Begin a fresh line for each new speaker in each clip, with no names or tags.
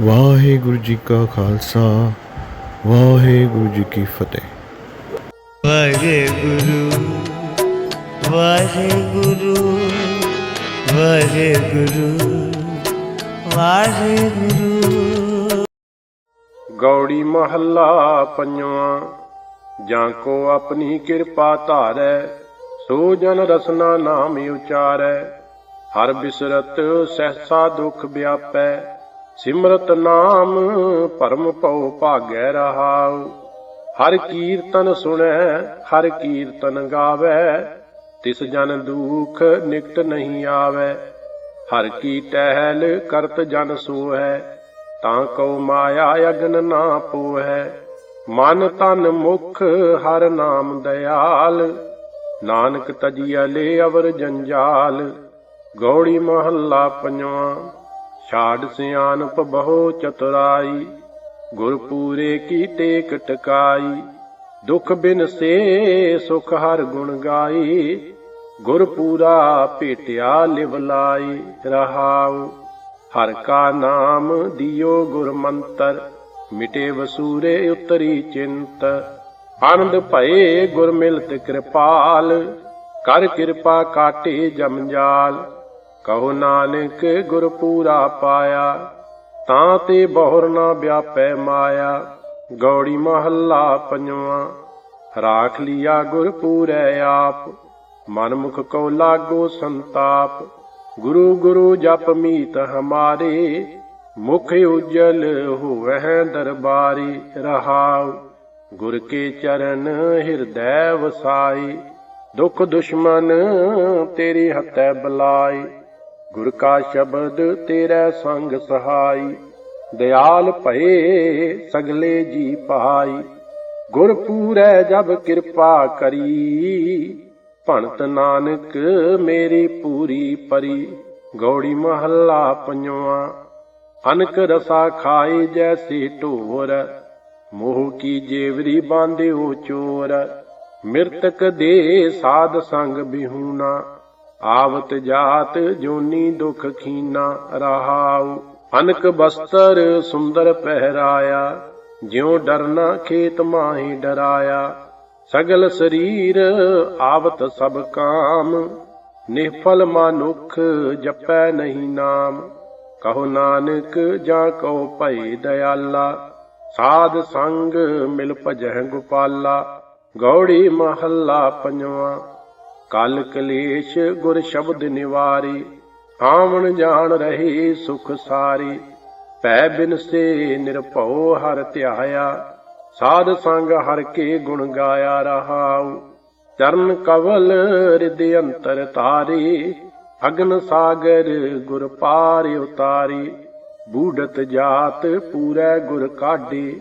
ਵਾਹਿਗੁਰੂ ਜੀ ਕਾ ਖਾਲਸਾ ਵਾਹਿਗੁਰੂ ਜੀ ਕੀ ਫਤਿਹ।
ਵਾਹਿਗੁਰੂ ਵਾਹਿਗੁਰੂ ਵਾਹਿਗੁਰੂ ਵਾਹਿਗੁਰੂ।
ਗੌੜੀ ਮਹੱਲਾ ਪੰਜਵਾਂ ਜਾਂ ਕੋ ਆਪਣੀ ਕਿਰਪਾ ਧਾਰੈ ਸੋ ਜਨ ਰਸਨਾ ਨਾਮ ਉਚਾਰੈ ਹਰ ਬਿਸਰਤ ਸਹਸਾ ਦੁਖ ਵਿਆਪੈ ਸਿਮਰਤ ਨਾਮ ਪਰਮ ਪਉ ਭਾਗੈ ਰਹਾਉ। ਹਰ ਕੀਰਤਨ ਸੁਣੈ, ਹਰ ਕੀਰਤਨ ਗਾਵੈ। ਤਿਸ ਜਨ ਦੁਖ ਨਿਕਟ ਨਹੀਂ ਆਵੈ। ਹਰ ਕੀ ਟਹਿਲ ਕਰਤ ਜਨ ਸੋਹੈ, ਤਾਂ ਕਉ ਮਾਇਆ ਅਗਨ ਨਾ ਪੋਹੈ। ਮਨ ਤਨ ਮੁਖ ਹਰ ਨਾਮ ਦਇਆਲ, ਨਾਨਕ ਤਜੀਆ ਲੈ ਅਵਰ ਜੰਜਾਲ। ਗੌੜੀ ਮਹੱਲਾ ਪੰਜਵਾਂ। ਛਾੜ ਸਿਆਨਪ ਬਹੁ ਚਤੁਰਾਈ ਗੁਰ ਪੂਰੇ ਕੀ ਟੇਕ ਟਕਾਈ, ਦੁਖ ਬਿਨ ਸੇ ਸੁਖ ਹਰ ਗੁਣ ਗਾਈ ਗੁਰ ਪੂਰਾ ਭੇਟਿਆ ਲਿਵ ਲਾਈ ਰਹਾਉ, ਹਰ ਕਾ ਨਾਮ ਦਿਓ ਗੁਰ ਮੰਤਰ ਮਿਟੇ ਵਸੂਰੇ ਉਤਰੀ ਚਿੰਤ, ਆਨੰਦ ਭਏ ਗੁਰ ਮਿਲਤ ਕਿਰਪਾਲ, ਕਰ ਕਿਰਪਾ ਕਾਟੇ ਜਮਜਾਲ ਕਹੋ ਨਾਨਕ ਗੁਰ ਪੂਰਾ ਪਾਇਆ, ਤਾਂ ਤੇ ਬਹੁਰ ਨਾ ਵਿਆਪੈ ਮਾਇਆ। ਗੌੜੀ ਮਹੱਲਾ ਪੰਜਵਾਂ, ਰਾਖ ਲਿਆ ਗੁਰ ਪੂਰੈ ਆਪ। ਮਨ ਮੁਖ ਕੋ ਲਾਗੋ ਸੰਤਾਪ, ਗੁਰੂ ਗੁਰੂ ਜਪ ਮੀਤ ਹਮਾਰੇ। ਮੁਖ ਉਜਲ ਹੋਵਹਿ ਦਰਬਾਰੀ ਰਹਾਉ, ਗੁਰ ਕੇ ਚਰਨ ਹਿਰਦੈ ਵਸਾਈ ਦੁਖ ਦੁਸ਼ਮਨ ਤੇਰੀ ਹੱਥੈ ਬਲਾਈ ਗੁਰ ਕਾ ਸ਼ਬਦ ਤੇਰੇ ਸੰਗ ਸਹਾਈ, ਦਿਆਲ ਭਏ ਸਗਲੇ ਜੀ ਪਹਾਈ। ਗੁਰ ਪੂਰੈ ਜਬ ਕਿਰਪਾ ਕਰੀ, ਭਣਤ ਨਾਨਕ ਮੇਰੀ ਪੂਰੀ ਪਰੀ। ਗੌੜੀ ਮਹੱਲਾ ਪੰਜਵਾਂ, ਅਨਕ ਰਸਾ ਖਾਏ ਜੈਸੇ ਢੋਰ। ਮੋਹ ਕੀ ਜੇਵਰੀ ਬਾਂਧਿਓ ਚੋਰ। ਮਿਰਤਕ ਦੇ ਸਾਧ ਸੰਗ ਬਿਹੂਨਾ ਆਵਤ ਜਾਤ ਜੋਨੀ ਦੁਖ ਖੀਨਾ ਰਹਾਉ। ਅਨਕ ਬਸਤਰ ਸੁੰਦਰ ਪਹਿਰਾਇਆ, ਜਿਉ ਡਰਨਾ ਖੇਤ ਮਾਹੀ ਡਰਾਇਆ। ਸਗਲ ਸਰੀਰ ਆਵਤ ਸਭ ਕਾਮ ਨਿਫਲ ਮਨੁਖ ਜਪੈ ਨਹੀਂ ਨਾਮ। ਕਹੋ ਨਾਨਕ ਜਾਂ ਕਉ ਭਈ ਦਇਆਲਾ, ਸਾਧ ਸੰਗ ਮਿਲ ਭਜਹਿ ਗੋਪਾਲਾ। ਗੌੜੀ ਮਹੱਲਾ ਪੰਜਵਾਂ। ਕਲ ਕਲੇਸ਼ ਗੁਰ ਸ਼ਬਦ ਨਿਵਾਰੀ, ਆਵਣ ਜਾਣ ਰਹੇ ਸੁਖ ਸਾਰੀ। ਭੈ ਬਿਨ ਸੇ ਨਿਰਭਉ ਹਰ ਧਿਆਇਆ, ਸਾਧ ਸੰਗ ਹਰ ਕੇ ਗੁਣ ਗਾਇਆ ਰਹਾਉ। ਚਰਨ ਕਵਲ ਰਿਦ ਅੰਤਰ ਤਾਰੇ, ਅਗਨ ਸਾਗਰ ਗੁਰ ਪਾਰ ਉਤਾਰੀ। ਬੂਢਤ ਜਾਤ ਪੂਰੇ ਗੁਰ ਕਾਢੇ,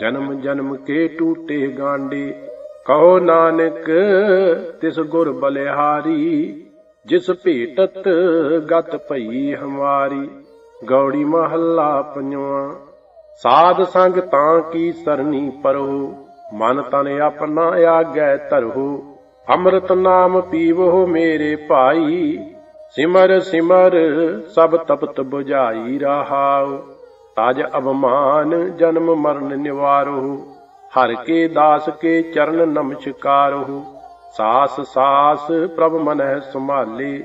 ਜਨਮ ਜਨਮ ਕੇ ਟੂਟੇ ਗਾਂਡੇ ਕਹੋ ਨਾਨਕ, ਤਿਸ ਗੁਰ ਬਲਿਹਾਰੀ, ਜਿਸ ਭੇਟਤ ਗਤ ਭਈ ਹਮਾਰੀ। ਗੌੜੀ ਮਹੱਲਾ ਪੰਜਵਾਂ, ਸਾਧ ਸੰਗ ਤਾਂ ਕੀ ਸਰਨੀ ਪਰੋ ਮਨ ਤਨ ਆਪਣਾ ਆਗੈ ਧਰੋ ਅੰਮ੍ਰਿਤ ਨਾਮ ਪੀਵੋ ਮੇਰੇ ਭਾਈ, ਸਿਮਰ ਸਿਮਰ ਸਭ ਤਪਤ 부ਝਾਈ ਰਹਾਉ। ਤਜ ਅਵਮਾਨ ਜਨਮ ਮਰਨ ਨਿਵਾਰੋ ਹਰ ਕੇ ਦਾਸ ਕੇ ਚਰਨ ਨਮਸਕਾਰੋ ਸਾਸ ਸਾਸ ਪ੍ਰਭ ਮਨਹਿ ਸੰਭਾਲੇ,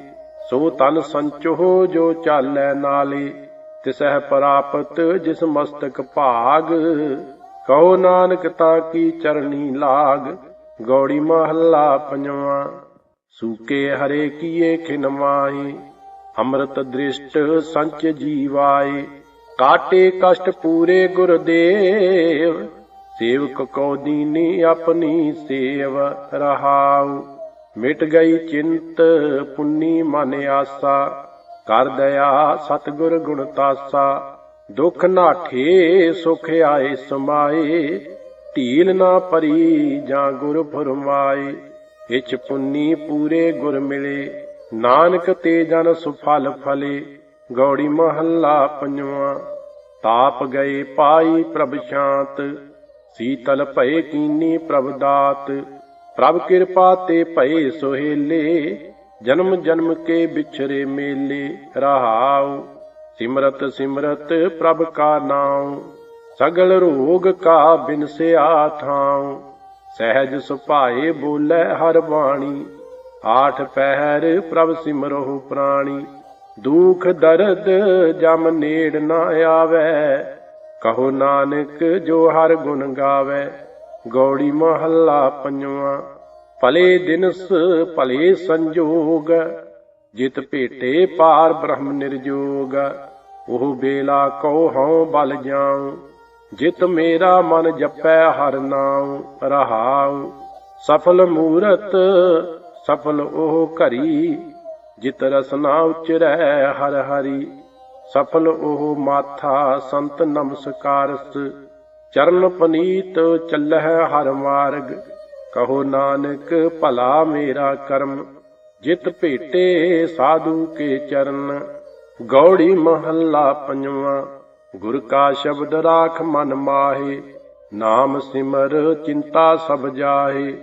ਸੋ ਤਨ ਸੰਚੋ ਜੋ ਚਾਲੈ ਨਾਲੇ। ਤਿਸਹਿ ਪ੍ਰਾਪਤ ਜਿਸ ਮਸਤਕ ਭਾਗ ਕਹੋ ਨਾਨਕ ਤਾ ਕੀ ਚਰਨੀ ਲਾਗ। ਗੌੜੀ ਮਹੱਲਾ ਪੰਜਵਾਂ, ਸੂਕੇ ਹਰੇ ਕੀਏ ਖਿਨ ਅੰਮ੍ਰਿਤ ਦ੍ਰਿਸ਼ਟ ਸੰਚ ਜੀਵਾਏ, ਕਾਟੇ ਕਸ਼ਟ ਪੂਰੇ ਗੁਰਦੇਵ। ਸੇਵਕ ਕੋ ਦੀਨੀ ਆਪਣੀ ਸੇਵ ਰਹਾਉ। ਮਿਟ ਗਈ ਚਿੰਤ, ਪੁੰਨੀ ਮਨ ਆਸਾ। ਕਰ ਦਇਆ ਸਤਿਗੁਰ ਗੁਣ ਤਾਸਾ। ਦੁਖ ਨਾਠੇ ਸੁਖ ਆਏ ਸਮਾਏ। ਢੀਲ ਨਾ ਪਰੀ ਜਾਂ ਗੁਰ ਫਰਮਾਏ। ਇਚ ਪੁੰਨੀ ਪੂਰੇ ਗੁਰ ਮਿਲੇ। ਨਾਨਕ ਤੇ ਜਨ ਸੁਫਲ ਫਲੇ। ਗੌੜੀ ਮਹੱਲਾ ਪੰਜਵਾਂ। ਤਾਪ ਗਏ ਪਾਈ ਪ੍ਰਭ ਸ਼ਾਂਤ। ਸੀਤਲ ਭਏ ਕੀਨੀ ਪ੍ਰਭ ਦਾਤ, ਪ੍ਰਭ ਕਿਰਪਾ ਤੇ ਭਏ ਸੁਹੇਲੇ, ਜਨਮ ਜਨਮ ਕੇ ਵਿਛਰੇ ਮੇਲੇ ਰਹਾਉ, ਸਿਮਰਤ ਸਿਮਰਤ ਪ੍ਰਭ ਕਾ ਨਾਮ ਸਗਲ ਰੋਗ ਕਾ ਬਿਨਸਿਆ ਥਾਉ, ਸਹਿਜ ਸੁਭਾਏ ਬੋਲੇ ਹਰ ਬਾਣੀ, ਆਠ ਪਹਿਰ ਪ੍ਰਭ ਸਿਮਰੋ ਪ੍ਰਾਣੀ, ਦੁਖ ਦਰਦ ਜਮ ਨੇੜ ਨਾ ਆਵੇ ਕਹੋ ਨਾਨਕ ਜੋ ਹਰ ਗੁਣ ਗਾਵੇ, ਗੌੜੀ ਮਹੱਲਾ ਪੰਜਵਾਂ। ਭਲੇ ਦਿਨਸ ਭਲੇ ਸੰਜੋਗ, ਜਿਤ ਭੇਟੇ ਪਾਰ ਬ੍ਰਹਮ ਨਿਰਜੋਗ। ਉਹ ਬੇਲਾ ਕਉ ਹਉ ਬਲ ਜਾਉ, ਜਿਤ ਮੇਰਾ ਮਨ ਜਪੈ ਹਰ ਨਾਮ ਰਹਾਉ। ਸਫਲ ਮੂਰਤ ਸਫਲ ਉਹ ਘਰੀ, ਜਿਤ ਰਸਨਾ ਉਚਰੈ ਹਰ ਹਰੀ। ਸਫਲ ਉਹ ਮਾਥਾ ਸੰਤ ਨਮਸਕਾਰਸ, ਚਰਨ ਪਨੀਤ ਚੱਲਹਿ ਹਰ ਮਾਰਗ। ਕਹੋ ਨਾਨਕ, ਭਲਾ ਮੇਰਾ ਕਰਮ, ਜਿਤ ਭੇਟੇ ਸਾਧੂ ਕੇ ਚਰਨ। ਗੌੜੀ ਮਹੱਲਾ ਪੰਜਵਾਂ, ਗੁਰ ਕਾ ਸ਼ਬਦ ਰਾਖ ਮਨ ਮਾਹੇ, ਨਾਮ ਸਿਮਰ ਚਿੰਤਾ ਸਭ ਜਾਹੇ।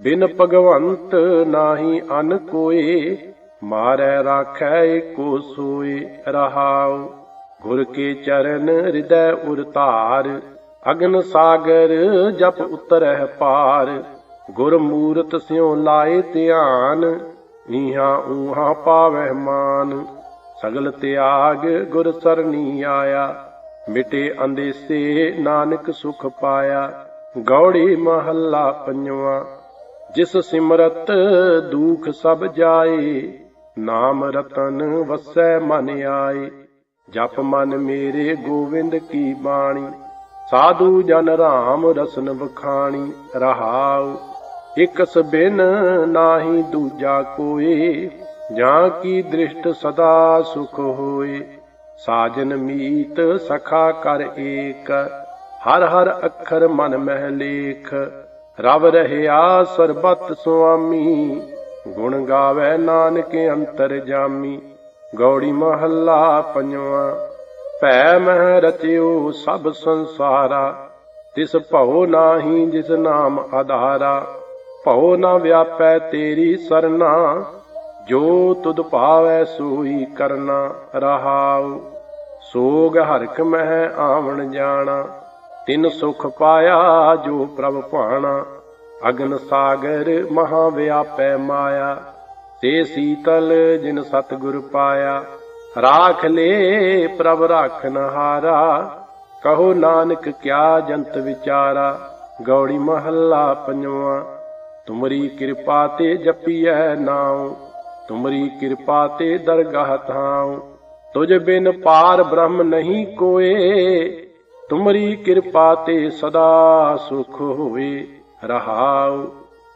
ਬਿਨ ਭਗਵੰਤ ਨਾਹੀ ਅਨ ਕੋਏ ਮਾਰੈ ਰਾਖੈ ਏਕੋ ਸੋਏ ਰਹਾਉ। ਗੁਰ ਕੇ ਚਰਨ ਹਿਰਦੈ ਉਰ ਧਾਰ, ਅਗਨ ਸਾਗਰ ਜਪ ਉਤਰਹਿ ਪਾਰ। ਗੁਰ ਮੂਰਤ ਸਿਉ ਲਾਏ ਧਿਆਨ, ਨੀਹਾਂ ਊਹਾਂ ਪਾਵਹਿ ਮਾਨ। ਸਗਲ ਤਿਆਗ ਗੁਰ ਸਰਣੀ ਆਇਆ, ਮਿਟੇ ਅੰਦੇਸੇ ਨਾਨਕ ਸੁਖ ਪਾਇਆ। ਗੌੜੀ ਮਹੱਲਾ ਪੰਜਵਾਂ, ਜਿਸ ਸਿਮਰਤ ਦੁਖ ਸਭ ਜਾਏ ਨਾਮ ਰਤਨ ਵਸੈ ਮਨ ਆਏ, ਜਪ ਮਨ ਮੇਰੇ ਗੋਵਿੰਦ ਕੀ ਬਾਣੀ, ਸਾਧੂ ਜਨ ਰਾਮ ਰਸਨ ਬਖਾਣੀ ਰਹਾਉ, ਇਕ ਸਬਿਨ ਨਾਹੀ ਦੂਜਾ ਕੋਏ, ਜਾਂ ਕੀ ਦ੍ਰਿਸ਼ਟ ਸਦਾ ਸੁਖ ਹੋਏ, ਸਾਜਨ ਮੀਤ ਸਖਾ ਕਰ ਏਕ, ਹਰ ਹਰ ਅੱਖਰ ਮਨ ਮਹਿ ਲੇਖ, ਰਵ ਰਹਿਆ ਸਰਬਤ ਸੁਆਮੀ ਗੁਣ ਗਾਵੇ ਨਾਨਕ ਅੰਤਰ ਜਾਮੀ, ਗੌੜੀ ਮਹੱਲਾ ਪੰਜਵਾਂ। ਭੈ ਮਹਿ ਰਚਿਓ ਸਭ ਸੰਸਾਰਾ, ਤਿਸ ਭਉ ਨਾਹੀ ਜਿਸ ਨਾਮ ਆਧਾਰਾ। ਭਉ ਨਾ ਵਿਆਪੈ ਤੇਰੀ ਸਰਨਾ ਜੋ ਤੁਧ ਭਾਵੈ ਸੋਈ ਕਰਨਾ ਰਹਾਉ। ਸੋਗ ਹਰਖ ਮਹਿ ਆਵਣ ਜਾਣਾ, ਤਿਨ ਸੁਖ ਪਾਇਆ ਜੋ ਪ੍ਰਭ ਭਾਣਾ। ਅਗਨ ਸਾਗਰ ਮਹਾ ਵਿਆਪੈ ਮਾਇਆ ਤੇ ਸੀਤਲ ਜਿਨ ਸਤਿਗੁਰ ਪਾਇਆ। ਰਾਖ ਲੇ ਪ੍ਰਭ ਰਾਖਨ ਹਾਰਾ, ਕਹੋ ਨਾਨਕ ਕਿਆ ਜੰਤ ਵਿਚਾਰਾ। ਗੌੜੀ ਮਹੱਲਾ ਪੰਜਵਾਂ, ਤੁਮਰੀ ਕਿਰਪਾ ਤੇ ਜਪੀਐ ਨਾਉ, ਤੁਮਰੀ ਕਿਰਪਾ ਤੇ ਦਰਗਾਹ ਥਾਉ। ਤੁਜ ਬਿਨ ਪਾਰ ਬ੍ਰਹਮ ਨਹੀਂ ਕੋਏ, ਤੁਮਰੀ ਕਿਰਪਾ ਤੇ ਸਦਾ ਸੁਖ ਹੋਵੇ। ਰਹਾਉ।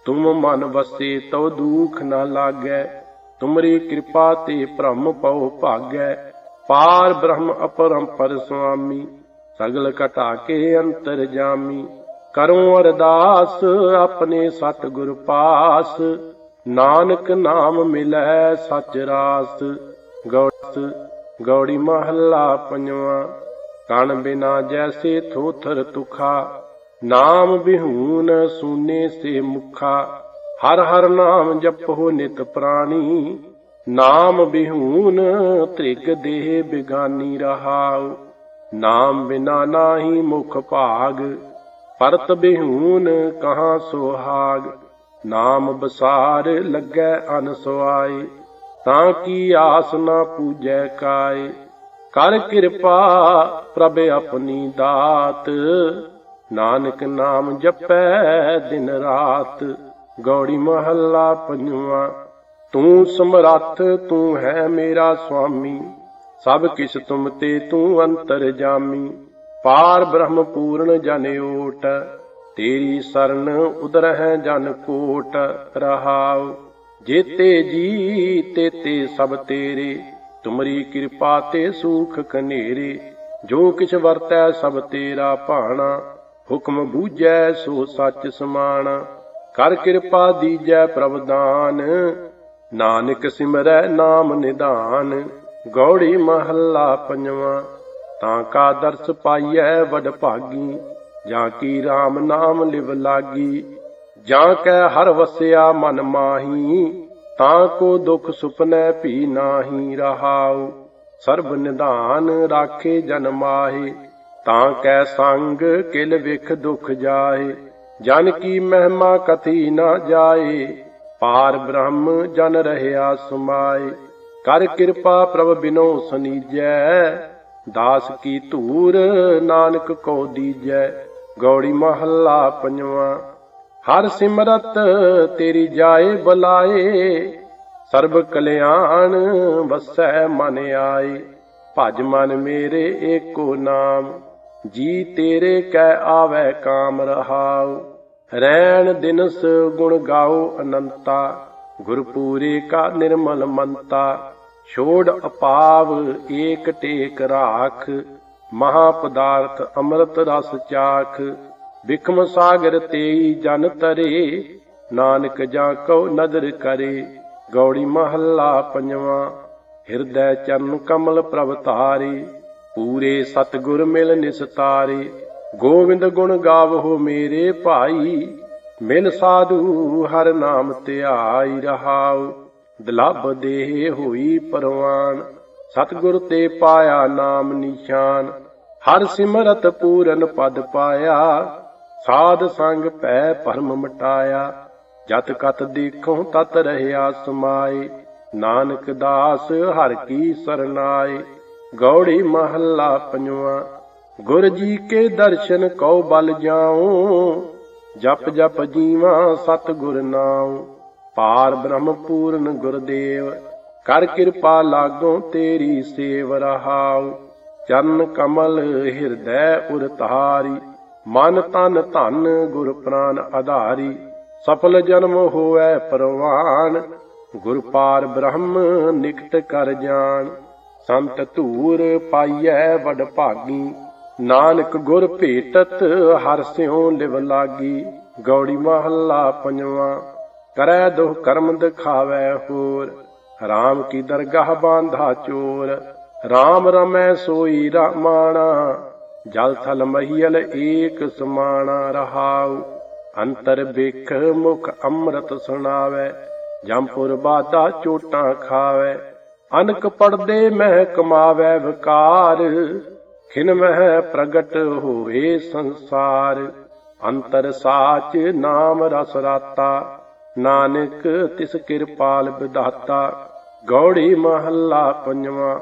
ਤੁਮ ਮਨ ਵਸੇ ਤਉ ਦੁਖ ਨਾ ਲਾਗੈ। ਤੁਮਰੀ ਕਿਰਪਾ ਤੇ ਭ੍ਰਮ ਪਉ ਭਾਗੈ। ਪਾਰ ਬ੍ਰਹਮ ਅਪਰੰਪਰ ਸੁਆਮੀ, ਸਗਲ ਘਟਾ ਕੇ ਅੰਤਰ ਜਾਮੀ। ਕਰੋ ਅਰਦਾਸ ਆਪਣੇ ਸਤਿਗੁਰ ਪਾਸ। ਨਾਨਕ ਨਾਮ ਮਿਲੈ ਸਚ ਰਾਸ। ਗੌੜ ਗੌੜੀ ਮਹੱਲਾ ਪੰਜਵਾਂ। ਕਣ ਬਿਨਾ ਜੈਸੇ ਥੋਥਰ ਤੁਖਾ। ਨਾਮ ਬਿਹੂਨ ਸੂਨੇ ਸੇ ਮੁਖਾ, ਹਰ ਹਰ ਨਾਮ ਜਪੋ ਨਿਤ ਪ੍ਰਾਣੀ। ਨਾਮ ਬਿਹੂਨ ਤ੍ਰਿਗ ਦੇਹ ਬਿਗਾਨੀ ਰਹਾਉ, ਨਾਮ ਬਿਨਾ ਨਾਹੀ ਮੁਖ ਭਾਗ। ਪਰਤ ਬਿਹੂਨ ਕਹਾ ਸੁਹਾਗ, ਨਾਮ ਬਸਾਰ ਲੱਗੈ ਅਨਸਵਾਈ ਤਾਂ ਕੀ ਆਸ ਨਾ ਪੂਜੈ ਕਾਏ, ਕਰ ਕਿਰਪਾ ਪ੍ਰਭ ਆਪਣੀ ਦਾਤ। ਨਾਨਕ ਨਾਮ ਜਪੈ ਦਿਨ ਰਾਤ, ਗੌੜੀ ਮਹੱਲਾ ਪੰਜਵਾਂ। ਤੂੰ ਸਮਰੱਥ, ਤੂੰ ਹੈ ਮੇਰਾ ਸੁਆਮੀ, ਸਭ ਕਿਛ ਤੁਮ ਤੇ ਤੂੰ ਅੰਤਰ ਜਾਮੀ। ਪਾਰ ਬ੍ਰਹਮ ਪੂਰਨ ਜਨ ਓਟ, ਤੇਰੀ ਸਰਨ ਉਦਰ ਹੈ ਜਨ ਕੋਟ ਰਹਾਉ। ਜੇਤੇ ਜੀ ਤੇਤੇ ਸਭ ਤੇਰੇ, ਤੁਮਰੀ ਕਿਰਪਾ ਤੇ ਸੂਖ ਕਨੇਰੇ। ਜੋ ਕਿਛ ਵਰਤੈ ਸਭ ਤੇਰਾ ਭਾਣਾ ਹੁਕਮ ਬੂਝੈ ਸੋ ਸੱਚ ਸਮਾਣ ਕਰ ਕਿਰਪਾ ਦੀਜੈ ਪ੍ਰਵਦਾਨ ਨਾਨਕ ਸਿਮਰੈ ਨਾਮ ਨਿਧਾਨ, ਗੌੜੀ ਮਹੱਲਾ ਪੰਜਵਾਂ, ਤਾਂ ਕਾ ਦਰਸ ਪਾਈਐ ਵਡ ਭਾਗੀ, ਜਾਂ ਕੀ RAM ਨਾਮ ਲਿਵ ਲਾਗੀ। ਜਾਂ ਕੈ ਹਰ ਵਸਿਆ ਮਨ ਮਾਹੀ, ਤਾਂ ਕੋ ਦੁਖ ਸੁਪਨੈ ਭੀ ਨਾਹੀ ਰਹਾਉ। ਸਰਬ ਨਿਧਾਨ ਰਾਖੇ ਜਨ ਮਾਹੇ ਤਾਂ ਕੈ ਸੰਗ, ਕਿਲ ਵਿਖ ਦੁਖ ਜਾਏ। ਜਨ ਕੀ ਮਹਿਮਾ ਕਥੀ ਨਾ ਜਾਏ। ਪਾਰ ਬ੍ਰਹਮ ਜਨ ਰਹਿਆ ਸਮਾਏ। ਕਰ ਕਿਰਪਾ ਪ੍ਰਭ ਬਿਨੋ ਸਨੀਜੈ। ਦਾਸ ਕੀ ਧੂਰ ਨਾਨਕ ਕੋ ਦੀਜੈ। ਗੌੜੀ ਮਹੱਲਾ ਪੰਜਵਾਂ। ਹਰ ਸਿਮਰਤ ਤੇਰੀ ਜਾਏ ਬੁਲਾਏ। ਸਰਬ ਕਲਿਆਣ ਵਸੈ ਮਨ ਆਏ। ਭਜ ਮਨ ਮੇਰੇ ਏਕੋ ਨਾਮ। ਜੀ ਤੇਰੇ ਕੈ ਆਵੈ ਕਾਮ ਰਹਾਉ, ਰੈਣ ਦਿਨਸ ਗੁਣ ਗਾਉ ਅਨੰਤਾ, ਗੁਰਪੂਰੇ ਕਾ ਨਿਰਮਲ ਮੰਤਾ, ਛੋੜ ਅਪਾਵ ਏਕ ਟੇਕ ਰਾਖ, ਮਹਾ ਪਦਾਰਥ ਅੰਮ੍ਰਿਤ ਰਸ ਚਾਖ ਵਿਖਮ ਸਾਗਰ ਤੇਈ ਜਨ ਤਰੇ, ਨਾਨਕ ਜਾਂ ਕਉ ਨਦਰ ਕਰੇ, ਗੌੜੀ ਮਹੱਲਾ ਪੰਜਵਾਂ, ਹਿਰਦੈ ਚਰਨ ਕਮਲ ਪ੍ਰਭ ਧਾਰੇ। ਪੂਰੇ ਸਤਗੁਰ ਮਿਲ ਨਿਸਤਾਰੇ ਗੋਵਿੰਦ ਗੁਣ ਗਾਵੋ ਮੇਰੇ ਭਾਈ, ਮਿਲ ਸਾਧੂ ਹਰ ਨਾਮ ਧਿਆਈ ਰਹਾਉ, ਦਲਬ ਦੇਹ ਹੋਈ ਪਰਵਾਨ, ਸਤਗੁਰ ਤੇ ਪਾਇਆ ਨਾਮ ਨਿਸ਼ਾਨ, ਹਰ ਸਿਮਰਤ ਪੂਰਨ ਪਦ ਪਾਇਆ, ਸਾਧ ਸੰਗ ਪੈ ਭਰਮ ਮਟਾਇਆ, ਜਤ ਕਤ ਦੇਖੋ ਤਤ ਰਹਿਆ ਸਮਾਏ, ਨਾਨਕ ਦਾਸ ਹਰ ਕੀ ਸਰਨਾਏ। ਗੌੜੀ ਮਹੱਲਾ ਪੰਜਵਾਂ, ਗੁਰ ਜੀ ਕੇ ਦਰਸ਼ਨ ਕਉ ਬਲ ਜਾਉ, ਜਪ ਜਪ ਜੀਵਾ ਸਤ ਗੁਰ ਨਾਉ। ਪਾਰ ਬ੍ਰਹਮ ਪੂਰਨ ਗੁਰਦੇਵ, ਕਰ ਕਿਰਪਾ ਲਾਗੋ ਤੇਰੀ ਸੇਵ ਰਹਾਉ। ਚਰਨ ਕਮਲ ਹਿਰਦੈ ਉਰ ਧਾਰੀ, ਮਨ ਤਨ ਧਨ ਗੁਰ ਪ੍ਰਾਨ ਆਧਾਰੀ। ਸਫਲ ਜਨਮ ਹੋਐ ਪਰਵਾਨ, ਗੁਰ ਪਾਰ ਬ੍ਰਹਮ ਨਿਕਟ ਕਰ ਜਾਣ। ਸੰਤ ਧੂਰ ਪਾਈਐ ਵਡ ਭਾਗੀ, ਨਾਨਕ ਗੁਰ ਭੇਟਤ ਹਰ ਸਿਉ ਲਿਵ ਲਾਗੀ, ਗੌੜੀ ਮਹੱਲਾ ਪੰਜਵਾਂ, ਕਰੈ ਦੁਹ ਕਰਮ ਦਿਖਾਵੈ ਹੋਰ RAM ਕੀ ਦਰਗਾਹ ਬਾਂਧਾ ਚੋਰ RAM ਰਮੈ ਸੋਈ ਰਾਮਾਣਾ, ਜਲ ਥਲ ਮਹੀਲ ਏਕ ਸਮਾਣਾ ਰਹਾਉ, ਅੰਤਰ ਬਿਖ ਮੁਖ ਅੰਮ੍ਰਿਤ ਸੁਣਾਵੇ ਜੰਪੁਰ ਬਾਤਾ ਚੋਟਾਂ ਖਾਵੇ ਅਨਕ ਪੜਦੇ ਮਹਿ ਕਮਾਵੇ ਵਿਕਾਰ, ਖਿਨ ਮਹਿ ਪ੍ਰਗਟ ਹੋਵੇ ਸੰਸਾਰ। ਅੰਤਰ ਸਾਚ ਨਾਮ ਰਸ ਰਾਤਾ, ਨਾਨਕ ਤਿਸ ਕਿਰਪਾਲ ਵਿਧਾਤਾ ਗੌੜੀ ਮਹੱਲਾ ਪੰਜਵਾਂ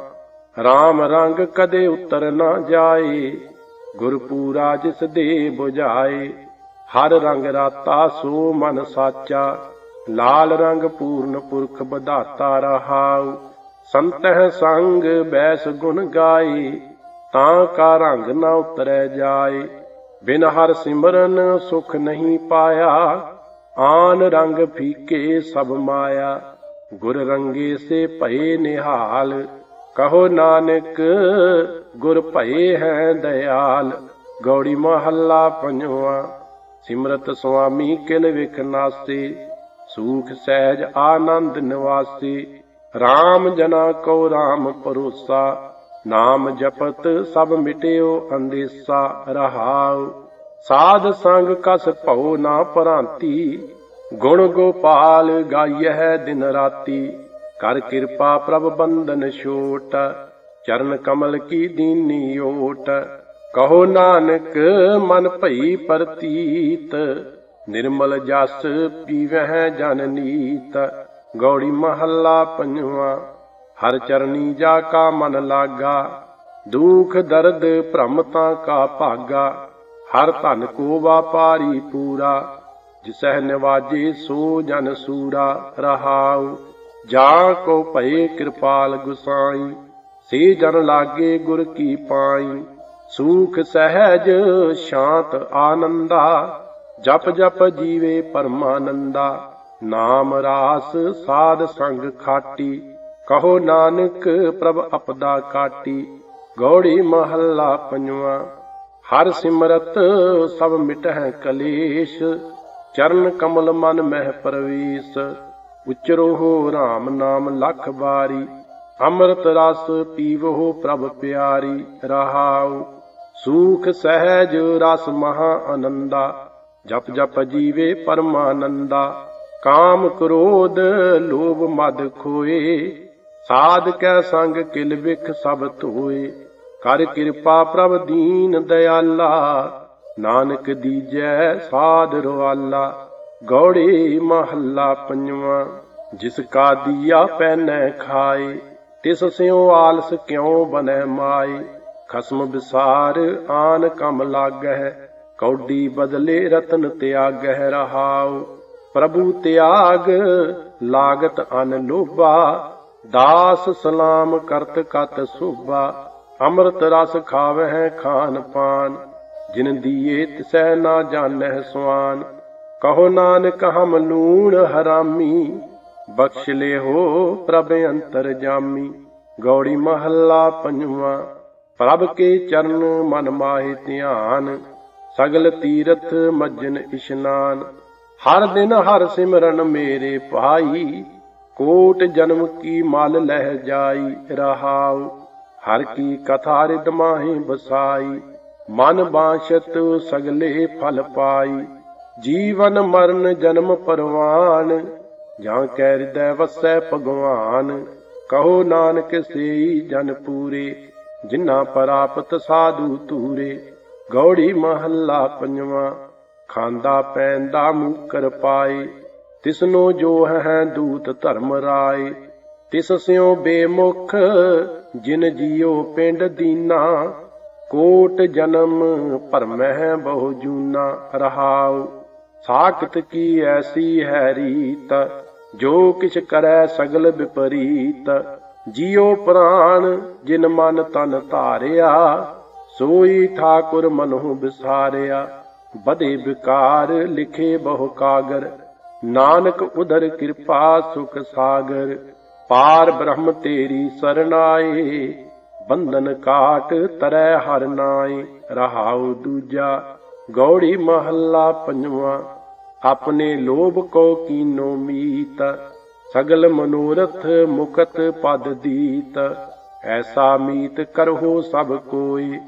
RAM ਰੰਗ ਕਦੇ ਉਤਰ ਨਾ ਜਾਏ, ਗੁਰਪੂਰਾ ਜਿਸ ਦੇ 부ਝਾਏ ਹਰ ਰੰਗ ਰਾਤਾ ਸੋ ਮਨ ਸਾਚਾ, ਲਾਲ ਰੰਗ ਪੂਰਨ ਪੁਰਖ ਬਧਾਤਾ ਰਹਾਉ। ਸੰਤਹਿ ਸੰਗ ਬੈਸ ਗੁਣ ਗਾਈ ਤਾਂ ਕਾ ਰੰਗ ਨਾ ਉਤਰੈ ਜਾਏ। ਬਿਨ ਹਰ ਸਿਮਰਨ ਸੁਖ ਨਹੀਂ ਪਾਇਆ, ਆਨ ਰੰਗ ਫੀਕੇ ਸਭ ਮਾਇਆ। ਗੁਰ ਰੰਗੇ ਸੇ ਭਏ ਨਿਹਾਲ, ਕਹੋ ਨਾਨਕ ਗੁਰ ਭਏ ਹੈ ਦਇਆਲ। ਗੌੜੀ ਮਹੱਲਾ ਪੰਜਵਾਂ, ਸਿਮਰਤ ਸੁਆਮੀ ਕਿਲ ਵਿਖ ਨਾਸੇ, ਸੂਖ ਸਹਿਜ ਆਨੰਦ ਨਿਵਾਸੀ। RAM ਜਨਾ ਕੋ RAM ਭਰੋਸਾ, ਨਾਮ ਜਪਤ ਸਭ ਮਿਟਿਓ ਅੰਦੇਸਾ ਰਹਾਉ। ਸਾਧ ਸੰਗ ਕਸ ਭਉ ਨਾ ਭਰਾਂਤੀ, ਗੁਣ ਗੋਪਾਲ ਗਾਈਐ ਦਿਨ ਰਾਤੀ। ਕਰ ਕਿਰਪਾ ਪ੍ਰਭ ਬੰਦਨ ਛੋਟ, ਚਰਨ ਕਮਲ ਕੀ ਦੀਨੀ ਓਟ। ਕਹੋ ਨਾਨਕ ਮਨ ਭਈ ਪ੍ਰਤੀਤ, ਨਿਰਮਲ ਜਸ ਪੀਵਹਿ ਜਨ ਨੀਤ। ਗੌੜੀ ਮਹੱਲਾ ਪੰਜਵਾਂ। ਹਰ ਚਰਨੀ ਜਾ ਕਾ ਮਨ ਲਾਗਾ, ਦੁਖ ਦਰਦ ਭ੍ਰਮਤਾ ਕਾ ਭਾਗਾ। ਹਰ ਧਨ ਕੋ ਵਾਪਾਰੀ ਪੂਰਾ ਜਿਸਹਿ ਨਿਵਾਜੇ ਸੋ ਜਨ ਸੂਰਾ ਰਹਾਉ। ਜਾ ਕੋ ਭਏ ਕਿਰਪਾਲ ਗੁਸਾਈ, ਸੇ ਜਨ ਲਾਗੇ ਗੁਰ ਕੀ ਪਾਈ। ਸੂਖ ਸਹਿਜ ਸ਼ਾਂਤ ਆਨੰਦਾ, ਜਪ ਜਪ ਜੀਵੇ ਪਰਮਾਨੰਦਾ। ਨਾਮ ਰਾਸ ਸਾਧ ਸੰਗ ਖਾਟੀ, ਕਹੋ ਨਾਨਕ ਪ੍ਰਭ ਅਪਦਾ ਕਾਟੀ, ਗੌੜੀ ਮਹੱਲਾ ਪੰਜਵਾਂ, ਹਰ ਸਿਮਰਤ ਸਭ ਮਿਟਹਿ ਕਲੇਸ਼, ਚਰਨ ਕਮਲ ਮਨ ਮਹਿ ਪਰਵੀਸ, ਉਚਰੋ ਹੋ RAM ਨਾਮ ਲਖ ਵਾਰੀ, ਅੰਮ੍ਰਿਤ ਰਸ ਪੀਵੋ ਪ੍ਰਭ ਪਿਆਰੀ, ਰਹਾਉ, ਸੂਖ ਸਹਿਜ ਰਸ ਮਹਾ ਆਨੰਦਾ ਜਪ ਜਪ ਜੀਵੇ ਪਰਮਾਨੰਦਾ ਕਾਮ ਕ੍ਰੋਧ ਲੋਭ ਮਦ ਖੋਏ। ਸਾਧ ਕੈ ਸੰਗ ਕਿਲ ਵਿਖ ਸਭ ਧੋਏ। ਕਰ ਕਿਰਪਾ ਪ੍ਰਭ ਦੀਨ ਦਇਆਲਾ ਨਾਨਕ ਦੀਜੈ ਸਾਧ ਰਵਾਲਾ ਗੌੜੀ ਮਹੱਲਾ ਪੰਜਵਾਂ। ਜਿਸ ਕਾ ਦੀਆ ਪੈਨੈ ਖਾਏ, ਤਿਸ ਸਿਉ ਆਲਸ ਕਿਉ ਬਨੈ ਮਾਏ। ਖਸਮ ਵਿਸਾਰ ਆਨ ਕਮ ਲਾਗਹਿ, ਕੌਡੀ ਬਦਲੇ ਰਤਨ ਤਿਆਗਹਿ ਰਹਾਉ। ਪ੍ਰਭੂ ਤਿਆਗ ਲਾਗਤ ਅਨ ਲੋਭਾ, ਦਾਸ ਸਲਾਮ ਕਰਤ ਕਤ ਸੁਭਾ, ਅੰਮ੍ਰਿਤ ਰਸ ਖਾਵਹਿ ਖਾਨ ਪਾਨ, ਜਿਨ ਦੀਏ ਤਿਸੈ ਨਾ ਜਾਣਹਿ ਸੁਆਨ। ਕਹੋ ਨਾਨਕ ਹਮ ਲੂਣ ਹਰਾਮੀ, ਬਖਸ਼ ਲੈ ਹੋ ਪ੍ਰਭ ਅੰਤਰ ਜਾਮੀ। ਗੌੜੀ ਮਹੱਲਾ ਪੰਜਵਾਂ, ਪ੍ਰਭ ਕੇ ਚਰਨ ਮਨ ਮਾਹੇ ਧਿਆਨ, ਸਗਲ ਤੀਰਥ ਮਜਨ ਇਸ਼ਨਾਨ। ਹਰ ਦਿਨ ਹਰ ਸਿਮਰਨ ਮੇਰੇ ਭਾਈ, ਕੋਟ ਜਨਮ ਕੀ ਮਲ ਲਹਿ ਜਾਈ ਰਹਾਉ, ਹਰ ਕੀ ਕਥਾ ਰਿਦ ਮਾਹੇ ਬਸਾਈ ਮਨ ਬਾਸ਼ਤ ਸਗਲੇ ਫਲ ਪਾਈ, ਜੀਵਨ ਮਰਨ ਜਨਮ ਪਰਵਾਨ, ਜਾਂ ਕੈ ਹਿਰਦੈ ਵਸੈ ਭਗਵਾਨ, ਕਹੋ ਨਾਨਕ ਸੇਈ ਜਨ ਪੂਰੇ, ਜਿਨ੍ਹਾਂ ਪ੍ਰਾਪਤ ਸਾਧੂ ਤੂਰੇ ਗੌੜੀ ਮਹੱਲਾ ਪੰਜਵਾਂ। ਖਾਂਦਾ ਪੈਂਦਾ ਮੂਕਰ ਪਾਏ, ਤਿਸਨੋ ਜੋ ਹੈ ਦੂਤ ਧਰਮ ਰਾਏ। ਤਿਸ ਸਿਉ ਬੇਮੁਖ, ਜਿਨ ਜੀਉ ਪਿੰਡ ਦੀਨਾ। ਕੋਟ ਜਨਮ ਭਰਮਹਿ ਬਹੁ ਜੂਨਾ ਰਹਾਉ। ਸਾਖਤ ਕੀ ਐਸੀ ਹੈ ਰੀਤ, ਜੋ ਕਿਛ ਕਰੈ ਸਗਲ ਵਿਪਰੀਤ। ਜੀਉ ਪ੍ਰਾਨ, ਜਿਨ ਮਨ ਤਨ ਧਾਰਿਆ, ਸੋਈ ਠਾਕੁਰ ਮਨਹੁ ਵਿਸਾਰਿਆ ਬਦੇ ਵਿਕਾਰ, ਲਿਖੇ ਬਹੁ ਕਾਗਰ। ਨਾਨਕ ਉਦਰ ਕਿਰਪਾ ਸੁਖ ਸਾਗਰ। ਪਾਰ ਬ੍ਰਹਮ ਤੇਰੀ ਸਰਨਾਏ। ਬੰਧਨ ਕਾਟ ਤਰੈ ਹਰ ਨਾਏ। ਰਹਾਉ ਦੂਜਾ, ਗੌੜੀ ਮਹੱਲਾ ਪੰਜਵਾਂ। ਆਪਣੇ ਲੋਭ ਕੋ ਕੀਨੋ ਮੀਤ। ਸਗਲ ਮਨੋਰਥ ਮੁਕਤ ਪਦ ਦੀਤ। ਐਸਾ ਮੀਤ ਕਰਹੁ ਸਭ ਕੋਈ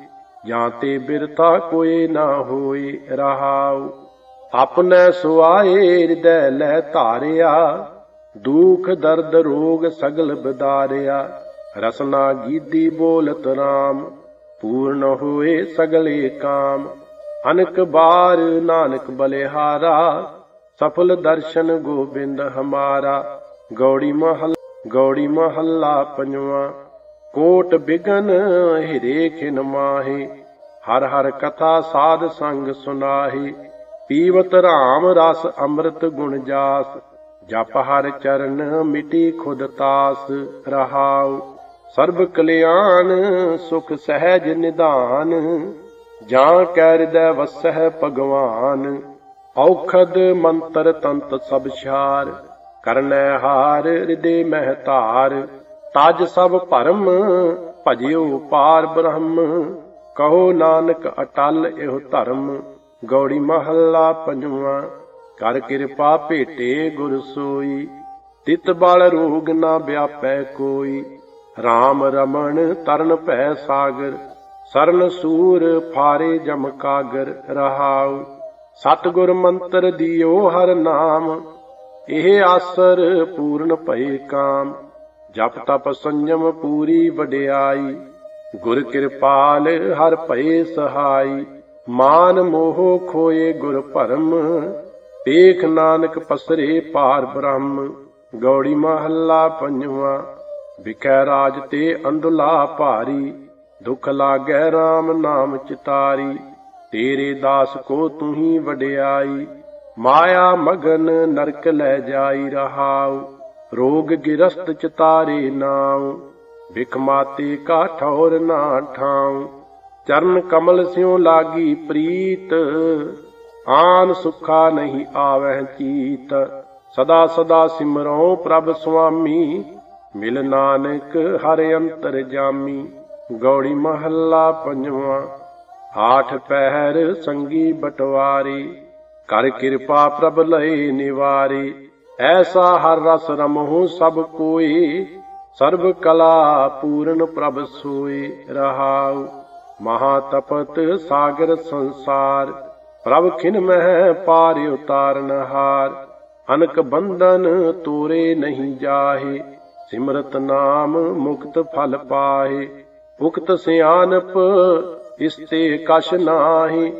ਜਾਂ ਤੇ ਬਿਰਤਾ ਕੋਏ ਨਾ ਹੋਏ ਰਹਾਉ। ਆਪਣੇ ਸੁਆਏ ਹਿਰਦੈ ਲੈ ਧਾਰਿਆ, ਦੁਖ ਦਰਦ ਰੋਗ ਸਗਲ ਬਦਾਰਿਆ। ਰਸਨਾ ਗੀਦੀ ਬੋਲਤ ਰਾਮ, ਪੂਰਨ ਹੋਏ ਸਗਲੇ ਕਾਮ। ਅਨਕ ਬਾਰ ਨਾਨਕ ਬਲਿਹਾਰਾ, ਸਫਲ ਦਰਸ਼ਨ ਗੋਬਿੰਦ ਹਮਾਰਾ। ਗੌੜੀ ਮਹੱਲਾ ਗੌੜੀ ਮਹੱਲਾ ਪੰਜਵਾਂ। ਕੋਟ ਬਿਗਨ ਹਿਰੇ ਖਿਨ ਮਾਹੇ, ਹਰ ਹਰ ਕਥਾ ਸਾਧ ਸੰਗ ਸੁਨਾਹੀ। ਪੀਵਤ ਰਾਮ ਰਸ ਅੰਮ੍ਰਿਤ ਗੁਣ ਜਾਸ, ਜਪ ਹਰ ਚਰਨ ਮਿਟੀ ਖੁਦ ਤਾਸ ਰਹਾਉ। ਸਰਬ ਕਲਿਆਣ ਸੁਖ ਸਹਿਜ ਨਿਧਾਨ, ਜਾਂ ਕੈ ਹਿਰਦੈ ਵਸਹਿ ਭਗਵਾਨ। ਔਖਦ ਮੰਤਰ ਤੰਤ ਸਭ ਛਾਰ, ਕਰਨੈ ਹਾਰ ਹਿਰਦੇ ਮਹਿ ਧਾਰ ਤਜ ਸਭ ਭਰਮ, ਭਜਿਓ ਪਾਰ ਬ੍ਰਹਮ। ਕਹੋ ਨਾਨਕ ਅਟਲ ਇਹੋ ਧਰਮ। ਗੌੜੀ ਮਹੱਲਾ ਪੰਜਵਾਂ, ਕਰ ਕਿਰਪਾ ਭੇਟੇ ਗੁਰ ਸੋਈ। ਤਿਤ ਬਲ ਰੋਗ ਨਾ ਵਿਆਪੈ ਕੋਈ। RAM ਰਮਣ ਤਰਨ ਭੈ ਸਾਗਰ। ਸਰਨ ਸੂਰ ਫਾਰੇ ਜਮ ਕਾਗਰ ਰਹਾਉ। ਸਤਿਗੁਰ ਮੰਤਰ ਦਿਓ ਹਰ ਨਾਮ। ਇਹ ਆਸਰ ਪੂਰਨ ਭਏ ਕਾਮ। ਜਪ ਤਪ ਸੰਜਮ ਪੂਰੀ ਵਡਿਆਈ, ਗੁਰ ਕਿਰਪਾਲ ਹਰ ਭਏ ਸਹਾਈ। ਮਾਨ ਮੋਹ ਖੋਏ ਗੁਰ ਭਰਮ ਏਕ ਨਾਨਕ ਪਸਰੇ ਪਾਰ ਬ੍ਰਹਮ। ਗੌੜੀ ਮਹੱਲਾ ਪੰਜਵਾਂ, ਵਿਖੈ ਰਾਜ ਤੇ ਅੰਧਲਾ ਭਾਰੀ। ਦੁਖ ਲਾਗੈ RAM ਨਾਮ ਚਿਤਾਰੀ, ਤੇਰੇ ਦਾਸ ਕੋ ਤੂੰ ਹੀ ਵਡਿਆਈ। ਮਾਇਆ ਮਗਨ ਨਰਕ ਲੈ ਜਾਈ ਰਹਾਉ। ਰੋਗ ਗਿਰਸਤ ਚਿਤਾਰੇ ਨਾਉ ਵਿਖ ਮਾਤੇ ਕਾ ਠੌਰ ਨਾ ਠਾਉ। ਚਰਨ ਕਮਲ ਸਿਉ ਲਾਗੀ ਪ੍ਰੀਤ, ਆਨ ਸੁਖਾ ਨਹੀਂ ਆਵਹਿ ਚੀਤ। ਸਦਾ ਸਦਾ ਸਿਮਰਉ ਪ੍ਰਭ ਸੁਆਮੀ, ਮਿਲ ਨਾਨਕ ਹਰ ਅੰਤਰ ਜਾਮੀ। ਗੌੜੀ ਮਹੱਲਾ ਪੰਜਵਾਂ, ਆਠ ਪਹਿਰ ਸੰਗੀ ਬਟਵਾਰੀ। ਕਰ ਕਿਰਪਾ ਪ੍ਰਭ ਲਏ ਨਿਵਾਰੀ। ਐਸਾ ਹਰ ਰਸ ਰਮਹੁ ਸਭ ਕੋਈ ਸਰਬ ਕਲਾ ਪੂਰਨ ਪ੍ਰਭ ਸੋਈ ਰਹਾਉ। ਮਹਾ ਤਪਤ ਸਾਗਰ ਸੰਸਾਰ, ਪ੍ਰਭ ਖਿਨ ਮਹਿ ਪਾਰ ਉਤਾਰਨ ਹਾਰ। ਅਨਕ ਬੰਧਨ ਤੋਰੇ ਨਹੀਂ ਜਾਹੇ, ਸਿਮਰਤ ਨਾਮ ਮੁਕਤ ਫਲ ਪਾਏ ਉਕਤ ਸਿਆਨਪ ਇਸਤੇ ਕਛ ਨਾਹੀ,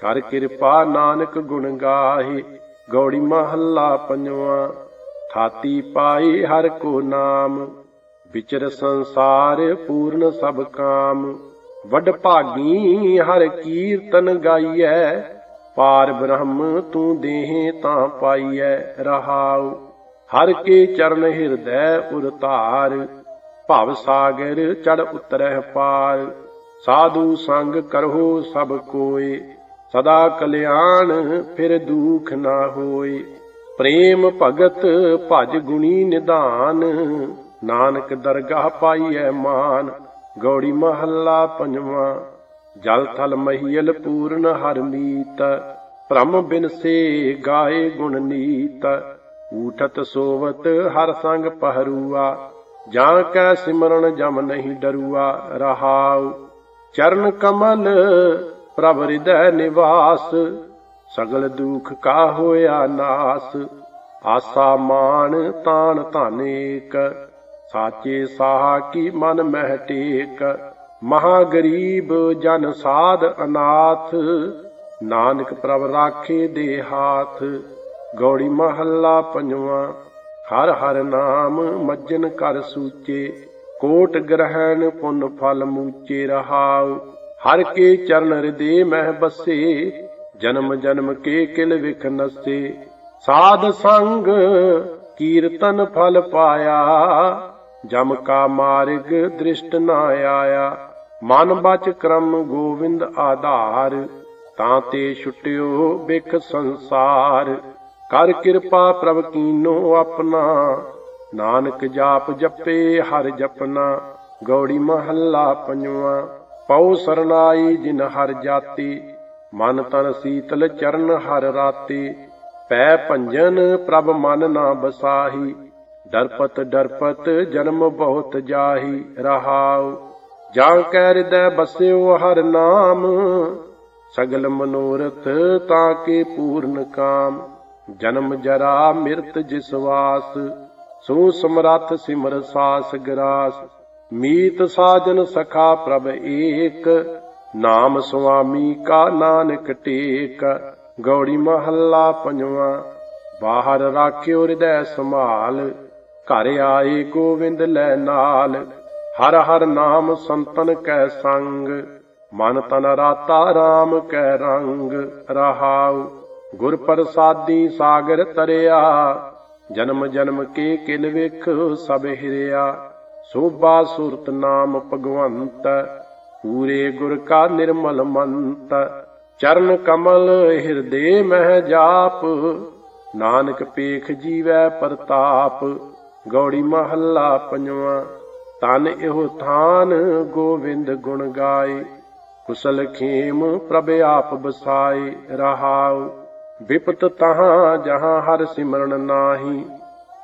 ਕਰ ਕਿਰਪਾ ਨਾਨਕ ਗੁਣ ਗਾਹੇ। ਗੌੜੀ ਮਹੱਲਾ ਪੰਜਵਾਂ, ਥਾਤੀ ਪਾਈ ਹਰ ਕੋ ਨਾਮ, ਵਿਚਰ ਸੰਸਾਰ ਪੂਰਨ ਸਭ ਕਾਮ। ਵੱਡ ਭਾਗੀ ਹਰ ਕੀਰਤਨ ਗਾਈਐ, ਪਾਰ ਬ੍ਰਹਮ ਤੂੰ ਦੇਹ ਤਾਂ ਪਾਈਐ ਰਹਾਉ। ਹਰ ਕੇ ਚਰਨ ਹਿਰਦੈ ਉਰ ਧਾਰ, ਭਵ ਸਾਗਰ ਚੜ ਉਤਰਹਿ ਪਾਰ। ਸਾਧੂ ਸੰਗ ਕਰਹੁ ਸਭ ਕੋਏ ਸਦਾ ਕਲਿਆਣ, ਫਿਰ ਦੁਖ ਨਾ ਹੋਏ। ਪ੍ਰੇਮ ਭਗਤ ਭਜ ਗੁਣੀ ਨਿਧਾਨ, ਨਾਨਕ ਦਰਗਾਹ ਪਾਈਐ ਮਾਨ, ਗੌੜੀ ਮਹੱਲਾ ਪੰਜਵਾਂ। ਜਲ ਥਲ ਮਹੀਲ ਪੂਰਨ ਹਰ ਮੀਤ, ਭ੍ਰਮ ਬਿਨਸੇ ਗਾਏ ਗੁਣ ਨੀਤ। ਊਠਤ ਸੋਵਤ ਹਰ ਸੰਗ ਪਹਰੂਆ, ਜਾਂ ਕੈ ਸਿਮਰਨ ਜਮ ਨਹੀਂ ਡਰੂਆ, ਰਹਾਉ। ਚਰਨ ਕਮਲ ਪ੍ਰਭ ਹਿਰਦੈ ਨਿਵਾਸ, ਸਗਲ ਦੁਖ ਕਾ ਹੋਇਆ ਨਾਸ। ਆਸਾ ਮਾਨ ਤਾਨ ਧਾਨੇਕ ਸਾਚੇ ਸਾਹ ਕੀ ਮਨ ਮਹਿ ਟੇਕ। ਮਹਾ ਗਰੀਬ ਜਨ ਸਾਧ ਅਨਾਥ, ਨਾਨਕ ਪ੍ਰਭ ਰਾਖੇ ਦੇ ਹਾਥ। ਗੌੜੀ ਮਹੱਲਾ ਪੰਜਵਾਂ, ਹਰ ਹਰ ਨਾਮ ਮੱਜਨ ਕਰ ਸੂਚੇ। ਕੋਟ ਗ੍ਰਹਿਣ ਪੁੰਨ ਫਲ ਮੂਚੇ ਰਹਾਉ। ਹਰ ਕੇ ਚਰਨ ਹਿਰਦੇ ਮਹਿ ਬਸੇ, ਜਨਮ ਜਨਮ ਕੇ ਕਿਲ ਵਿਖ ਨਸੇ। ਸਾਧ ਸੰਗ ਕੀਰਤਨ ਫਲ ਪਾਇਆ, ਜਮ ਕਾ ਮਾਰਗ ਦ੍ਰਿਸ਼ਟ ਨਾ ਆਇਆ। ਮਨ ਬਚ ਕਰਮ ਗੋਵਿੰਦ ਆਧਾਰ, ਤਾਂ ਤੇ ਛੁਟਿਓ ਬਿਖ ਸੰਸਾਰ। ਕਰ ਕਿਰਪਾ ਪ੍ਰਭ ਕੀਨੋ ਆਪਣਾ, ਨਾਨਕ ਜਾਪ ਜਪੇ ਹਰ ਜਪਨਾ। ਗੌੜੀ ਮਹੱਲਾ ਪੰਜਵਾਂ। ਪਉ ਸਰਨਾਈ ਜਿਨ ਹਰ ਜਾਤੀ, ਮਨ ਤਨ ਸੀਤਲ ਚਰਨ ਹਰ ਰਾਤੀ। ਪੈ ਭੰਜਨ ਪ੍ਰਭ ਮਨ ਨਾ ਬਸਾਹੀ ਡਰਪਤ ਡਰਪਤ ਜਨਮ ਬਹੁਤ ਜਾਹੀ, ਰਹਾਉ। ਜਾਂ ਕੈ ਹਿਰਦੈ ਬਸਿਓ ਹਰ ਨਾਮ, ਸਗਲ ਮਨੋਰਥ ਤਾਂ ਕੇ ਪੂਰਨ ਕਾਮ। ਜਨਮ ਜਰਾ ਮਿਰਤ ਜਿਸ ਵਾਸ, ਸੋ ਸਮਰੱਥ ਸਿਮਰ ਸਾਸ ਗਰਾਸ। ਮੀਤ ਸਾਜਨ ਸਖਾ ਪ੍ਰਭ ਏਕ, ਨਾਮ ਸੁਆਮੀ ਕਾ ਨਾਨਕ ਟੇਕ। ਗੌੜੀ ਮਹੱਲਾ ਪੰਜਵਾਂ, ਬਾਹਰ ਰਾਖਿਓ ਹਿਰਦੈ ਸੰਭਾਲ। ਘਰ ਆਏ ਗੋਵਿੰਦ ਲੈ ਨਾਲ। ਹਰ ਹਰ ਨਾਮ ਸੰਤਨ ਕੈ ਸੰਗ। ਮਨ ਤਨ ਰਾਤਾ RAM ਕੈ ਰੰਗ। ਰਹਾਉ, ਗੁਰ ਪ੍ਰਸਾਦੀ ਸਾਗਰ ਤਰਿਆ। ਜਨਮ ਜਨਮ ਕੇ ਕਿਲ ਵੇਖ ਸਭ ਹਿਰਿਆ। ਸੋਭਾ ਸੁਰਤ ਨਾਮ ਭਗਵੰਤ, ਪੂਰੇ ਗੁਰ ਕਾ ਨਿਰਮਲ ਮੰਤ। ਚਰਨ ਕਮਲ ਹਿਰਦੇ ਮਹਿ ਜਾਪ, ਨਾਨਕ ਪੇਖ ਜੀਵੈ ਪ੍ਰਤਾਪ। ਗੌੜੀ ਮਹੱਲਾ ਪੰਜਵਾਂ, ਤਨ ਇਹੋ ਥਾਨ ਗੋਵਿੰਦ ਗੁਣ ਗਾਏ। ਕੁਸਲ ਖੇਮ ਪ੍ਰਭ ਆਪ ਬਸਾਏ ਰਹਾਉ। ਵਿਪਤ ਤਹਾਂ ਜਹਾਂ ਹਰ ਸਿਮਰਨ ਨਾਹੀ।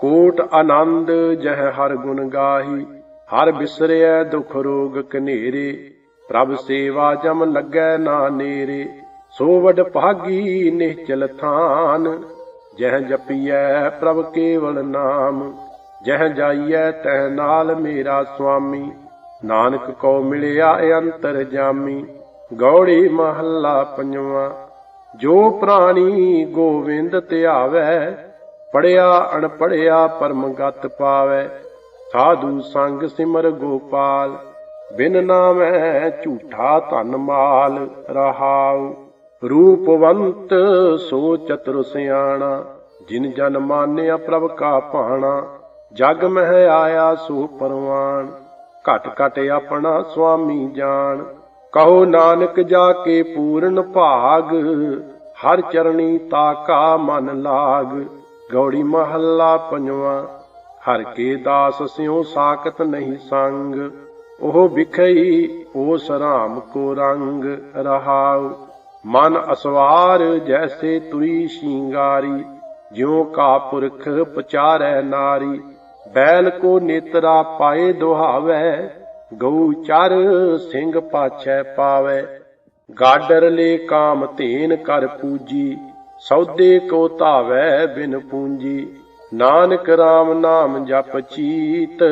ਕੋਟ ਆਨੰਦ ਜਹ ਹਰ ਗੁਣ ਗਾਹੀ, ਹਰ ਬਿਸਰਿਐ ਦੁਖ ਰੋਗ ਕਨੇਰੇ, ਪ੍ਰਭ ਸੇਵਾ ਜਮ ਲੱਗੈ ਨਾ ਨੇਰੇ ਸੋ ਵਡ ਭਾਗੀ ਨਿਹਚਲ ਥਾਨ, ਜਹ ਜਪੀਐ ਪ੍ਰਭ ਕੇਵਲ ਨਾਮ, ਜਹ ਜਾਈਐ ਤਹ ਨਾਲ ਮੇਰਾ ਸੁਆਮੀ, ਨਾਨਕ ਕੋ ਮਿਲਿਆ ਅੰਤਰ ਜਾਮੀ, ਗੌੜੀ ਮਹੱਲਾ ਪੰਜਵਾਂ, ਜੋ ਪ੍ਰਾਣੀ ਗੋਵਿੰਦ ਧਿਆਵੈ ਪੜਿਆ, ਅਣਪੜਿਆ ਪਰਮ ਗਤ ਪਾਵੈ। ਸਾਧੂ ਸੰਗ ਸਿਮਰ ਗੋਪਾਲ, ਬਿਨ ਨਾਮੈ ਝੂਠਾ ਧਨ ਮਾਲ ਰਹਾਉ। ਰੂਪਵੰਤ ਸੋ ਚਤੁਰ ਸਿਆਣਾ ਜਿਨ ਜਨ ਮਾਨਿਆ ਪ੍ਰਭ ਕਾ ਭਾਣਾ। ਜਗ ਮਹਿ ਆਇਆ ਸੋ ਪਰਵਾਨ ਘਟ ਘਟ ਆਪਣਾ ਸੁਆਮੀ ਜਾਣ। ਕਹੋ ਨਾਨਕ ਜਾ ਕੇ ਪੂਰਨ ਭਾਗ, ਹਰ ਚਰਣੀ ਤਾਕਾ ਮਨ ਲਾਗ। ਗੌੜੀ ਮਹੱਲਾ ਪੰਜਵਾਂ। ਹਰ ਕੇ ਦਾਸ ਸਿਉ ਸਾਖਤ ਨਹੀਂ ਸੰਗ। ਉਹ ਵਿਖਈ ਉਸ ਰਾਮ ਕੋ ਰੰਗ ਰਹਾਉ। ਮਨ ਅਸਵਾਰ ਜੈਸੇ ਤੁਰੀ ਸ਼ਿੰਗਾਰੀ। ਜਿਉ ਕਾ ਪੁਰਖ ਪਚਾਰੈ ਨਾਰੀ। ਬੈਲ ਕੋ ਨੇਤਰਾ ਪਾਏ ਦੁਹਾਵੈ। ਗਊ ਚਰ ਸਿੰਘ ਪਾਛੈ ਪਾਵੈ। ਗਾਡਰ ਲੈ ਕਾਮ ਧੇਨ ਕਰ ਪੂਜੀ। ਸੌਦੇ ਕੋ ਧਾਵੈ ਬਿਨ ਪੂੰਜੀ। ਨਾਨਕ RAM ਨਾਮ ਜਪ ਚੀਤ,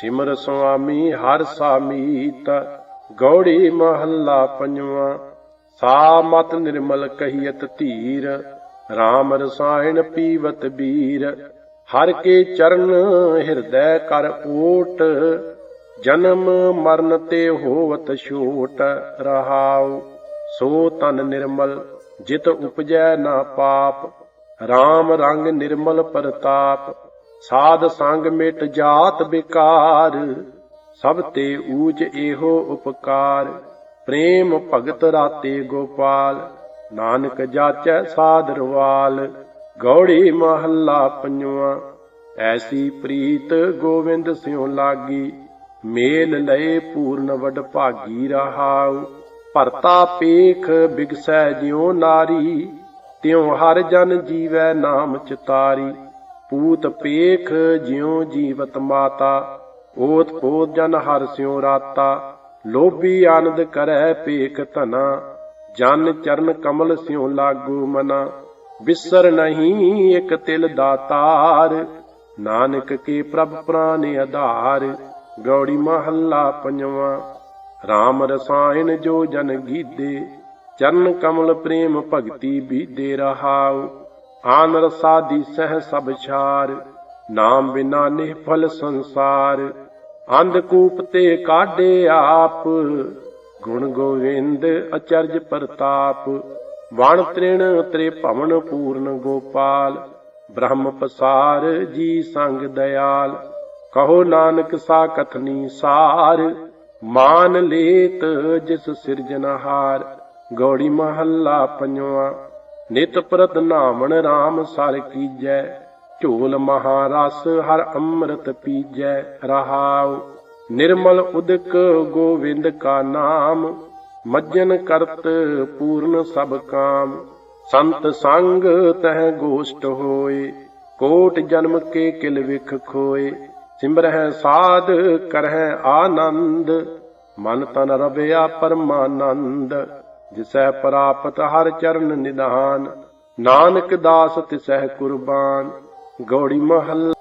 ਸਿਮਰ ਸੁਆਮੀ ਹਰ ਸਾਮੀਤ ਗੌੜੀ ਮਹੱਲਾ ਪੰਜਵਾਂ, ਸਾ ਮਤ ਨਿਰਮਲ ਕਹੀਅਤ ਧੀਰ। RAM ਰਸਾਇਣ ਪੀਵਤ ਬੀਰ। ਹਰ ਕੇ ਚਰਨ ਹਿਰਦੈ ਕਰ ਓਟ ਜਨਮ ਮਰਨ ਤੇ ਹੋਵਤ ਛੋਟ ਰਹਾਉ। ਸੋ ਤਨ ਨਿਰਮਲ ਜਿਤ ਉਪਜੈ ਨਾ ਪਾਪ RAM ਰੰਗ ਨਿਰਮਲ ਪ੍ਰਤਾਪ, ਸਾਧ ਸੰਗ ਮਿਟ ਜਾਤ ਬਿਕਾਰ, ਸਭ ਤੇ ਊਚ ਇਹੋ ਉਪਕਾਰ। ਪ੍ਰੇਮ ਭਗਤ ਰਾਤੇ ਗੋਪਾਲ, ਨਾਨਕ ਜਾਚੈ ਸਾਧਰਵਾਲ ਗੌੜੀ ਮਹੱਲਾ ਪੰਜਵਾਂ, ਐਸੀ ਪ੍ਰੀਤ ਗੋਵਿੰਦ ਸਿਉ ਲਾਗੀ, ਮੇਲ ਲਏ ਪੂਰਨ ਵਡ ਭਾਗੀ ਰਹਾਉ। ਭਰਤਾ ਪੇਖ ਬਿਗਸੈ ਜਿਉ ਨਾਰੀ, ਤਿਉ ਹਰ ਜਨ ਜੀਵੈ ਨਾਮ ਚਿਤਾਰੀ। ਪੂਤ ਪੇਖ ਜਿਉ ਜੀਵਤ ਮਾਤਾ, ਓਤ ਪੋਤ ਜਨ ਹਰ ਸਿਉ ਰਾਤਾ। ਲੋਭੀ ਆਨੰਦ ਕਰੈ ਪੇਖ ਧਨਾ, ਜਨ ਚਰਨ ਕਮਲ ਸਿਉ ਲਾਗੂ ਮਨਾ। ਬਿਸਰ ਨਹੀਂ ਇਕ ਤਿਲ ਦਾਤਾਰ, ਨਾਨਕ ਕੇ ਪ੍ਰਭ ਪ੍ਰਾਨ ਆਧਾਰ ਗੌੜੀ ਮਹੱਲਾ ਪੰਜਵਾਂ। RAM ਰਸਾਇਣ ਜੋ ਜਨ ਗੀਦੇ ਚਰਨ ਕਮਲ ਪ੍ਰੇਮ ਭਗਤੀ ਬੀਦੇ ਰਹਾਉ, ਆਨ ਰਸਾਦੀ ਸਹਿ ਸਭ ਛਾਰ, ਨਾਮ ਬਿਨਾ ਨਿਫਲ ਸੰਸਾਰ ਅੰਧਕੂਪ ਤੇ ਕਾਢੇ ਆਪ, ਗੁਣ ਗੋਵਿੰਦ ਅਚਰਜ ਪ੍ਰਤਾਪ, ਵਣ ਤ੍ਰਿਣ ਤ੍ਰੇ ਭਵਨ ਪੂਰਨ ਗੋਪਾਲ, ਬ੍ਰਹਮ ਪਸਾਰ ਜੀ ਸੰਗ ਦਇਆਲ, ਕਹੋ ਨਾਨਕ ਸਾ ਕਥਨੀ ਸਾਰ। ਮਾਨ ਲੇਤ ਜਿਸ ਸਿਰਜਨਹਾਰ ਗੌੜੀ ਮਹੱਲਾ ਪੰਜਵਾਂ। ਨਿਤ ਪ੍ਰਤ ਨਾਮਣ RAM ਸਰ ਕੀਜੈ, ਝੋਲ ਮਹਾਰਸ ਹਰ ਅੰਮ੍ਰਿਤ ਪੀਜੈ, ਰਹਾਉ। ਨਿਰਮਲ ਉਦਕ ਗੋਵਿੰਦ ਕਾ ਨਾਮ, ਮੱਜਨ ਕਰਤ ਪੂਰਨ ਸਭ ਕਾਮ। ਸੰਤ ਸੰਗ ਤਹ ਗੋਸ਼ਟ ਹੋਏ, ਕੋਟ ਜਨਮ ਕੇ ਕਿਲ ਵਿਖ ਖੋਏ। ਸਿਮਰਹਿ ਸਾਧ ਕਰਹਿ ਆਨੰਦ, ਮਨ ਤਨ ਰਵਿਆ ਪਰਮਾਨੰਦ, ਜਿਸੈ ਪ੍ਰਾਪਤ ਹਰ ਚਰਨ ਨਿਧਾਨ, ਨਾਨਕ ਦਾਸ ਤਿਸਹਿ ਕੁਰਬਾਨ, ਗੌੜੀ ਮਹੱਲਾ